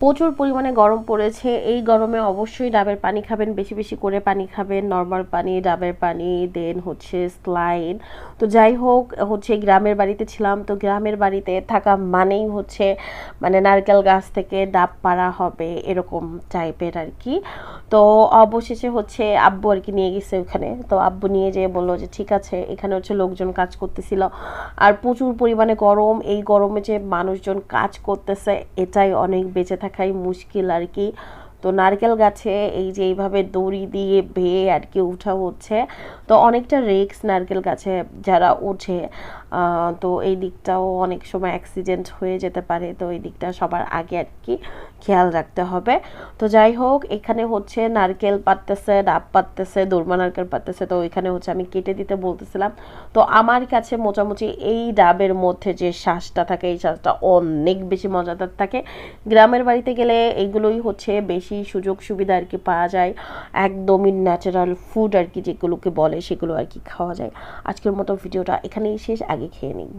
প্রচুর পরিমাণে গরম পড়েছে। এই গরমে অবশ্যই ডাবের পানি খাবেন, বেশি বেশি করে পানি খাবেন। নর্মাল পানি, ডাবের পানি দেন হচ্ছে স্লাইন তো যাই হোক, হচ্ছে গ্রামের বাড়িতে ছিলাম, তো গ্রামের বাড়িতে থাকা মানেই হচ্ছে মানে নারকেল গাছ থেকে ডাব পাড়া হবে এরকম টাইপের আর কি তো অবশেষে হচ্ছে আব্বু আর কি নিয়ে গেছে ওখানে। তো আব্বু নিয়ে যেয়ে বলল যে, ঠিক আছে, এখানে হচ্ছে লোকজন কাজ করতেছিল। আর প্রচুর পরিমাণে গরম। এই গরমে যে মানুষজন কাজ করতেছে, এটাই অনেক বেঁচে থাকাই মুশকিল আর কি। তো নারকেল গাছে এই যে এইভাবে দড়ি দিয়ে বেয়ে আর কি উঠা হচ্ছে। তো অনেকটা রেক্স নারকেল গাছে যারা ওঠে তো এই দিকটাও অনেক সময় অ্যাক্সিডেন্ট হয়ে যেতে পারে। তো এই দিকটা সবার আগে আর কি। খেয়াল রাখতে হবে। তো যাই হোক, এখানে হচ্ছে নারকেল পাততেছে ডাব পাততেছে দোরমা নারকেল পাততেছে তো এখানে হচ্ছে আমি কেটে দিতে বলতেছিলাম। তো আমার কাছে মোটামুটি এই ডাবের মধ্যে যে শ্বাসটা থাকে, এই শ্বাসটা অনেক বেশি মজাদার থাকে। গ্রামের বাড়িতে গেলে এইগুলোই হচ্ছে বেশি সুযোগ সুবিধা আর কি পাওয়া যায়। একদমই ন্যাচারাল ফুড আর কি যেগুলোকে বলে, সেগুলো আর কি খাওয়া যায়। আজকের মতো ভিডিওটা এখানেই শেষ, আগে খেয়ে নিই